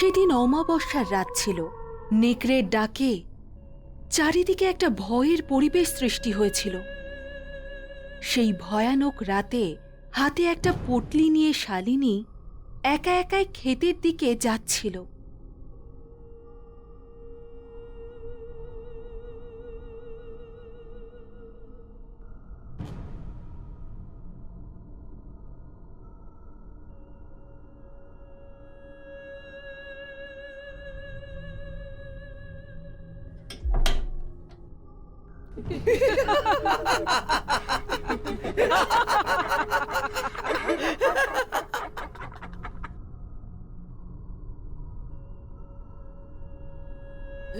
সেদিন অমাবস্যার রাত ছিল। নেকড়ের ডাকে চারিদিকে একটা ভয়ের পরিবেশ সৃষ্টি হয়েছিল। সেই ভয়ানক রাতে হাতে একটা পটলি নিয়ে শালিনী একা একাই ক্ষেতের দিকে যাচ্ছিল।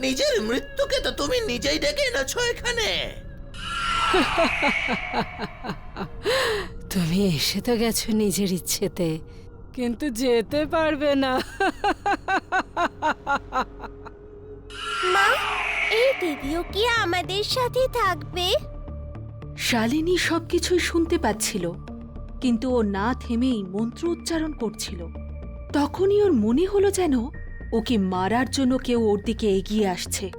নিজের মৃত্যুকে তো তুমি নিজেই ডেকে এনেছো এখানে। তুমি এসে তো গেছো নিজের ইচ্ছেতে কিন্তু যেতে পারবে না। মা এই দিদিও কি আমাদের সাথে থাকবে? শালিনী সবকিছুই শুনতে পাচ্ছিল কিন্তু ও না থেমেই মন্ত্র উচ্চারণ করছিল। তখনই ওর মনে হলো যেন ওকে মারার জন্য কেউ ওর দিকে এগিয়ে আসছে।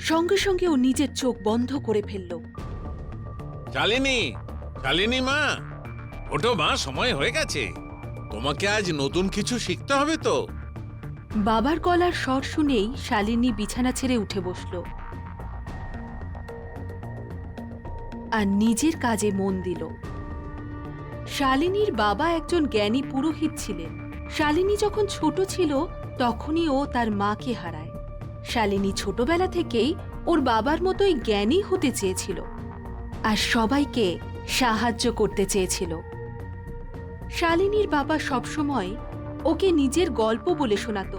সঙ্গে সঙ্গে ও নিজের চোখ বন্ধ করে ফেলল। শালিনী শালিনী মা ওটো মা সময় হয়ে গেছে। তোমাকে আজ নতুন কিছু শিখতে হবে তো? বাবার গলার স্বর শুনেই শালিনী বিছানা ছেড়ে উঠে বসল। আর নিজের কাজে মন দিল। শালিনীর বাবা একজন জ্ঞানী পুরোহিত ছিলেন। শালিনী যখন ছোট ছিল, তখনই ও তার মাকে হারায়। শালিনী ছোটবেলা থেকেই ওর বাবার মতোই জ্ঞানী হতে চেয়েছিল আর সবাইকে সাহায্য করতে চেয়েছিল। শালিনীর বাবা সবসময় ওকে নিজের গল্প বলে শোনাতো,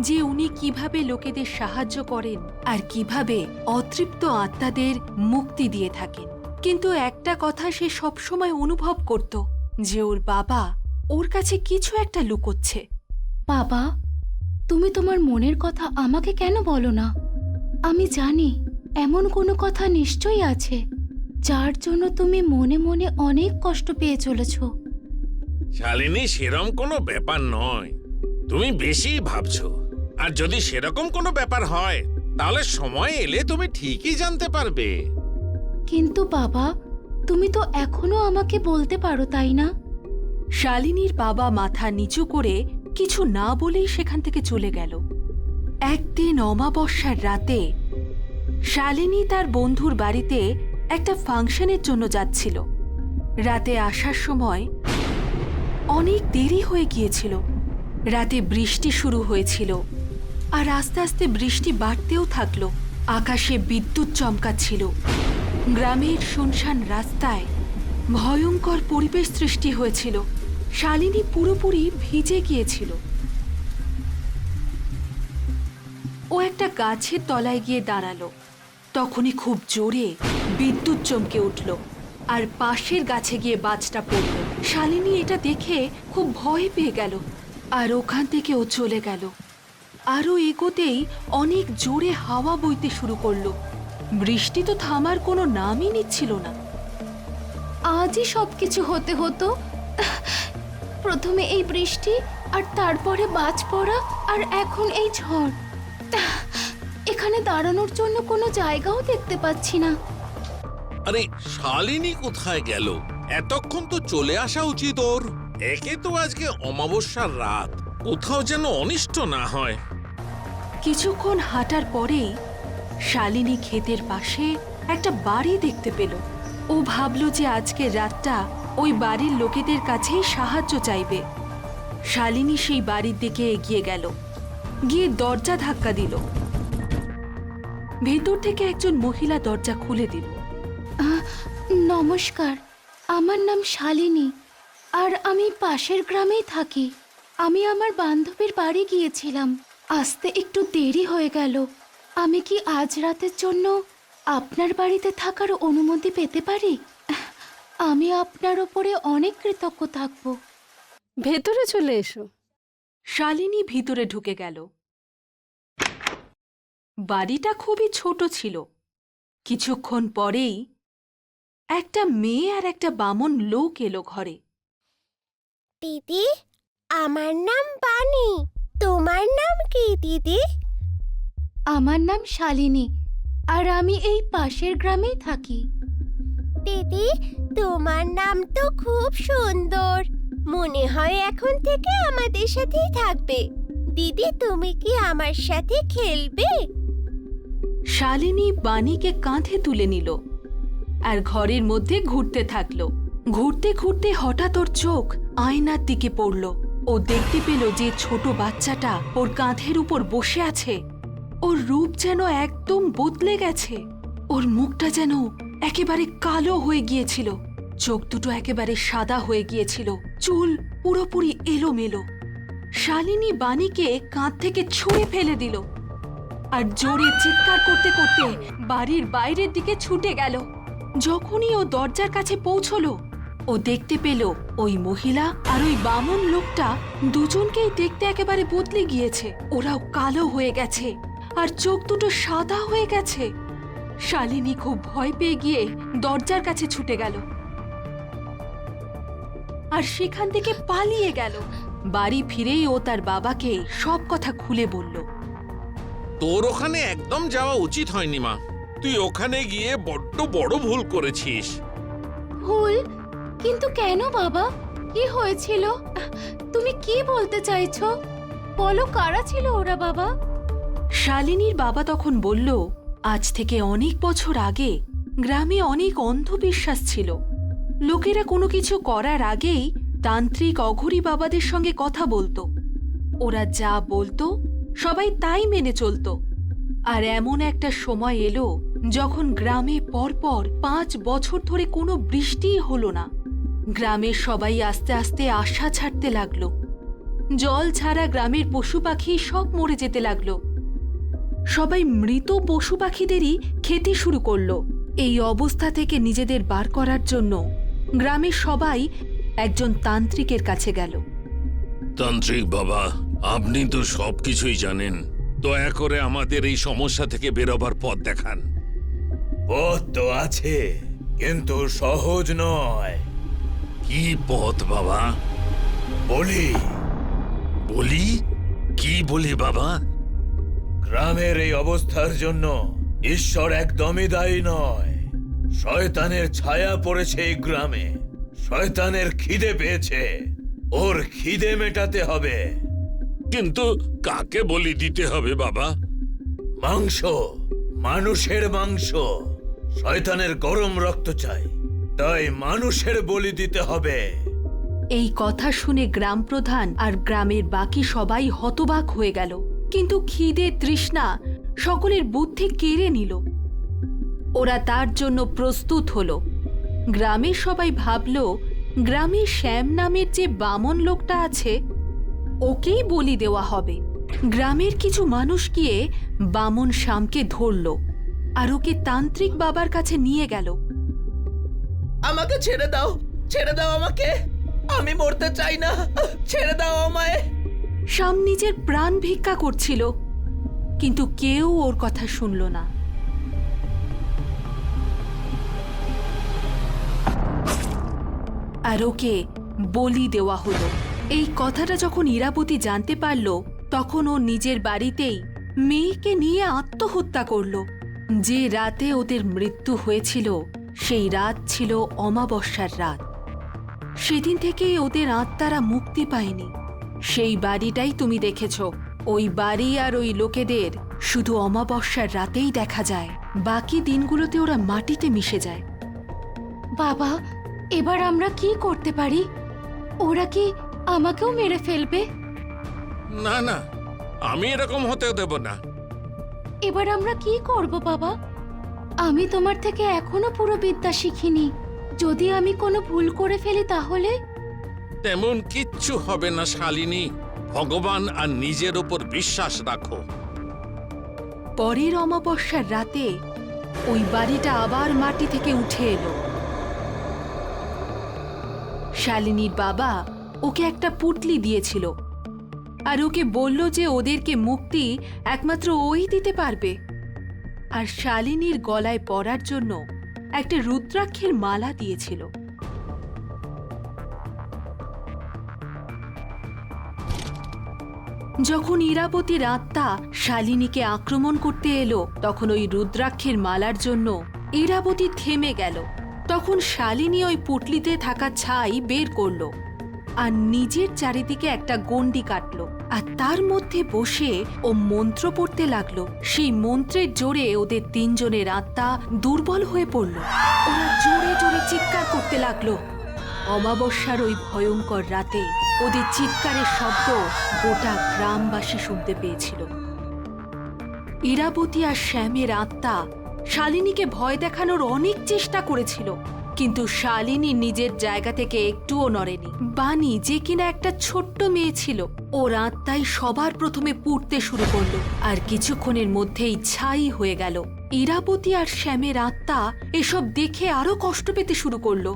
যে উনি কীভাবে লোকেদের সাহায্য করেন আর কীভাবে অতৃপ্ত আত্মাদের মুক্তি দিয়ে থাকেন। কিন্তু একটা কথা সে সবসময় অনুভব করত, যে ওর বাবা ওর কাছে কিছু একটা লুকোচ্ছে। বাবা, তুমি তোমার মনের কথা আমাকে কেন বলো না? আমি জানি এমন কোনো কথা নিশ্চয়ই আছে, যার জন্য তুমি মনে মনে অনেক কষ্ট পেয়ে চলেছ। শালিনী সেরম কোনো ব্যাপার নয়। তুমি বেশি ভাবছ। আর যদি সেরকম কোনো ব্যাপার হয় তাহলে সময় এলে তুমি ঠিকই জানতে পারবে। কিন্তু বাবা তুমি তো এখনও আমাকে বলতে পারো তাই না? শালিনীর বাবা মাথা নিচু করে কিছু না বলেই সেখান থেকে চলে গেল। একদিন অমাবস্যার রাতে শালিনী তার বন্ধুর বাড়িতে একটা ফাংশনের জন্য যাচ্ছিল। রাতে আসার সময় অনেক দেরি হয়ে গিয়েছিল। রাতে বৃষ্টি শুরু হয়েছিল আর আস্তে আস্তে বৃষ্টি বাড়তেও থাকল। আকাশে বিদ্যুৎ চমকাচ্ছিল। গ্রামের শুনশান রাস্তায় ভয়ঙ্কর পরিবেশ সৃষ্টি হয়েছিল। শালিনী পুরোপুরি ভিজে গিয়েছিল। ও একটা গাছের তলায় গিয়ে দাঁড়াল। তখনই খুব জোরে বিদ্যুৎ চমকে উঠল। আর পাশের গাছে গিয়ে বাজটা পড়ল। শালিনী এটা দেখে খুব ভয় পেয়ে গেল আর ওখান থেকে ও চলে গেল। আরও এগোতেই অনেক জোরে হাওয়া বইতে শুরু করল। বৃষ্টি তো থামার কোনো নামই নিচ্ছিল না। আজই সবকিছু হতে হতো। প্রথমে এই বৃষ্টি আর তারপরে বাজ পড়া আর এখন এই ঝড়। এখানে দাঁড়ানোর জন্য কোনো জায়গাও দেখতে পাচ্ছি না। আরে, শালিনী কোথায় গেল? এতক্ষণ তো চলে আসা উচিত ওর। একে তো আজকে অমাবস্যার রাত। কোথাও যেন অনিষ্ট না হয়। কিছুক্ষণ হাঁটার পরেই শালিনী ক্ষেতের পাশে একটা বাড়ি দেখতে পেল। ও ভাবল যে আজকে রাতটা ওই বাড়ির লোকেদের কাছেই সাহায্য চাইবে। শালিনী সেই বাড়ির দিকে এগিয়ে গেল। গিয়ে দরজা ধাক্কা দিল। ভেতর থেকে একজন মহিলা দরজা খুলে দিল। নমস্কার। আমার নাম শালিনী। আর আমি পাশের গ্রামেই থাকি। আমি আমার বান্ধবীর বাড়ি গিয়েছিলাম। আসতে একটু দেরি হয়ে গেল। আমি কি আজ রাতের জন্য আপনার বাড়িতে থাকার অনুমতি পেতে পারি? আমি আপনার ওপরে অনেক কৃতজ্ঞ থাকব। ভেতরে চলে এসো। শালিনী ভিতরে ঢুকে গেল। বাড়িটা খুবই ছোট ছিল। কিছুক্ষণ পরেই একটা মেয়ে আর একটা বামন লোক এলো ঘরে। দিদি আমার নাম বানি তোমার নাম কি দিদি? আমার নাম শালিনী আর আমি এই পাশের গ্রামেই থাকি। দিদি তোমার নাম তো খুব সুন্দর। মনে হয় এখন থেকে আমাদের সাথেই থাকবে। দিদি তুমি কি আমার সাথে খেলবে? শালিনী বাণীকে কাঁধে তুলে নিল। আর ঘরের মধ্যে ঘুরতে থাকল। ঘুরতে ঘুরতে হঠাৎ ওর চোখ আয়নার দিকে পড়ল। ও দেখতে পেল যে ছোট বাচ্চাটা ওর কাঁধের উপর বসে আছে। ওর রূপ যেন একদম বদলে গেছে। ওর মুখটা যেন একেবারে কালো হয়ে গিয়েছিল। চোখ দুটো একেবারে সাদা হয়ে গিয়েছিল। চুল পুরোপুরি এলোমেলো। শালিনী বাণীকে কাঁধ থেকে ছুঁড়ে ফেলে দিল। আর জোরে চিৎকার করতে করতে বাড়ির বাইরের দিকে ছুটে গেল। যখনই ও দরজার কাছে পৌঁছলো, ও দেখতে পেল ওই মহিলা আর ওই বামন লোকটা দুজনকেই দেখতে একেবারে বদলে গিয়েছে। ওরাও কালো হয়ে গেছে আর চোখ দুটো সাদা হয়ে গেছে। শালিনী খুব ভয় পেয়ে গিয়ে দরজার কাছে ছুটে গেল আর সেখান থেকে পালিয়ে গেল। বাড়ি ফিরেই ও তার বাবাকে সব কথা খুলে বলল। তোর ওখানে একদম যাওয়া উচিত হয়নি মা। তুই ওখানে গিয়ে বড্ড বড় ভুল করেছিস। ভুল? কিন্তু কেন বাবা? কি হয়েছিল? তুমি কি বলতে চাইছো? বলো কারা ছিল ওরা বাবা? শালিনীর বাবা তখন বলল আজ থেকে অনেক বছর আগে গ্রামে অনেক অন্ধবিশ্বাস ছিল। লোকেরা কোনো কিছু করার আগেই তান্ত্রিক অঘরী বাবাদের সঙ্গে কথা বলতো। ওরা যা বলতো সবাই তাই মেনে চলতো। আর এমন একটা সময় এলো যখন গ্রামে পরপর পাঁচ বছর ধরে কোনো বৃষ্টিই হলো না, গ্রামের সবাই আস্তে আস্তে আশা ছাড়তে লাগল। জল ছাড়া গ্রামের পশু পাখি সব মরে যেতে লাগল। সবাই মৃত পশু পাখিদেরই খেতে শুরু করল। এই অবস্থা থেকে নিজেদের বার করার জন্য গ্রামের সবাই একজন তান্ত্রিকের কাছে গেল। তান্ত্রিক বাবা, আপনি তো সবকিছুই জানেন। দয়া করে আমাদের এই সমস্যা থেকে বেরোবার পথ দেখান। পথ তো আছে কিন্তু সহজ নয়। কি পথ বাবা? বলি। বলি? কি বলি বাবা? গ্রামের এই অবস্থার জন্য ঈশ্বর একদমই দায়ী নয়। শয়তানের ছায়া পড়েছে এই গ্রামে। শয়তানের খিদে পেয়েছে। ওর খিদে মেটাতে হবে। কিন্তু কাকে বলি দিতে হবে বাবা? মাংস মানুষের মাংস। শয়তানের গরম রক্ত চাই। তাই মানুষের বলি দিতে হবে। এই কথা শুনে গ্রাম প্রধান আর গ্রামের বাকি সবাই হতবাক হয়ে গেল। কিন্তু খিদে তৃষ্ণা সকলের বুদ্ধি কেড়ে নিল। ওরা তার জন্য প্রস্তুত হল। গ্রামের সবাই ভাবল, গ্রামে শ্যাম নামের যে বামন লোকটা আছে, ওকেই বলি দেওয়া হবে। গ্রামের কিছু মানুষ গিয়ে বামন শ্যামকে ধরল। আর ওকে তান্ত্রিক বাবার কাছে নিয়ে গেল। আমাকে ছেড়ে দাও ছেড়ে দাও আমাকে। আমি মরতে চাই না ছেড়ে দাও আমায়। শ্যাম নিজের প্রাণ ভিক্ষা করছিল কিন্তু কেউ ওর কথা শুনল না। আর ওকে বলি দেওয়া হলো। এই কথাটা যখন ইরাবতী জানতে পারল তখন ও নিজের বাড়িতেই মেয়েকে নিয়ে আত্মহত্যা করল। যে রাতে ওদের মৃত্যু হয়েছিল সেই রাত ছিল অমাবস্যার রাত। সেদিন থেকে ওদের আত্মারা মুক্তি পায়নি। সেই বাড়িটাই তুমি দেখেছ। ওই বাড়ি আর ওই লোকেদের শুধু অমাবস্যার রাতেই দেখা যায়। বাকি দিনগুলোতে ওরা মাটিতে মিশে যায়। বাবা এবার আমরা কি করতে পারি? ওরা কি আমাকেও মেরে ফেলবে? না না আমি এরকম হতে দেব না। এবার আমরা কি করব বাবা? আমি তোমার থেকে এখনও পুরো বিদ্যা শিখিনি। যদি আমি কোনো ভুল করে ফেলি তাহলে? তেমন কিচ্ছু হবে না শালিনী। ভগবান আর নিজের ওপর বিশ্বাস রাখো। পরের অমাবস্যার রাতে ওই বাড়িটা আবার মাটি থেকে উঠে এলো। শালিনীর বাবা ওকে একটা পুটলি দিয়েছিল। আর ওকে বলল যে ওদেরকে মুক্তি একমাত্র ওই দিতে পারবে। আর শালিনীর গলায় পরার জন্য একটা রুদ্রাক্ষের মালা দিয়েছিল। যখন ইরাবতীর আত্মা শালিনীকে আক্রমণ করতে এলো, তখন ওই রুদ্রাক্ষের মালার জন্য ইরাবতী থেমে গেল। তখন শালিনী ওই পুটলিতে থাকা ছাই বের করল। আর নিজের চারিদিকে একটা গণ্ডি কাটলো। আর তার মধ্যে বসে ও মন্ত্র পড়তে লাগল। সেই মন্ত্রের জোরে ওদের তিনজনের আত্মা দুর্বল হয়ে পড়ল। ওরা জোরে জোরে চিৎকার করতে লাগল। অমাবস্যার ওই ভয়ঙ্কর রাতে ওদের চিৎকারের শব্দ গোটা গ্রামবাসী শুনতে পেয়েছিল। ইরাবতী আর শ্যামের আত্মা শালিনীকে ভয় দেখানোর অনেক চেষ্টা করেছিল। কিন্তু শালিনী নিজের জায়গা থেকে একটুও নড়েনি। বানি যে কিনা একটা ছোট্ট মেয়ে ছিল, ওর আত্মাই সবার প্রথমে পুড়তে শুরু করল, আর কিছুক্ষণের মধ্যেই ছাই হয়ে গেল। ইরাবতী আর শ্যামের আত্মা এসব দেখে আরও কষ্ট পেতে শুরু করল।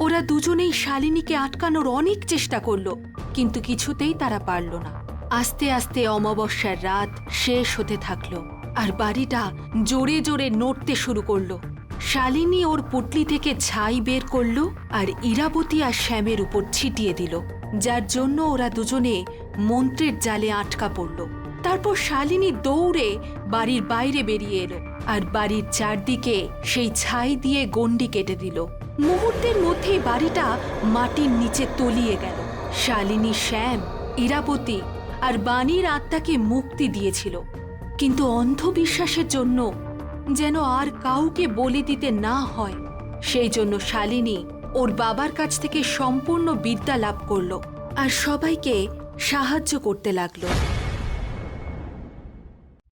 ওরা দুজনেই শালিনীকে আটকানোর অনেক চেষ্টা করল, কিন্তু কিছুতেই তারা পারল না। আস্তে আস্তে অমাবস্যার রাত শেষ হতে থাকল, আর বাড়িটা জোরে জোরে নড়তে শুরু করল। শালিনী ওর পুটলি থেকে ছাই বের করল আর ইরাবতী আর শ্যামের উপর ছিটিয়ে দিল, যার জন্য ওরা দুজনে মন্ত্রের জালে আটকা পড়ল। তারপর শালিনী দৌড়ে বাড়ির বাইরে বেরিয়ে এলো আর বাড়ির চারদিকে সেই ছাই দিয়ে গণ্ডি কেটে দিল। মুহূর্তের মধ্যেই বাড়িটা মাটির নিচে তলিয়ে গেল। শালিনী, শ্যাম, ইরাবতী আর বাণীর আত্মাকে মুক্তি দিয়েছিল। কিন্তু অন্ধবিশ্বাসের জন্য যেন আর কাউকে বলি দিতে না হয়। সেই জন্য শালিনী ওর বাবার কাছ থেকে সম্পূর্ণ বিদ্যা লাভ করল আর সবাইকে সাহায্য করতে লাগল।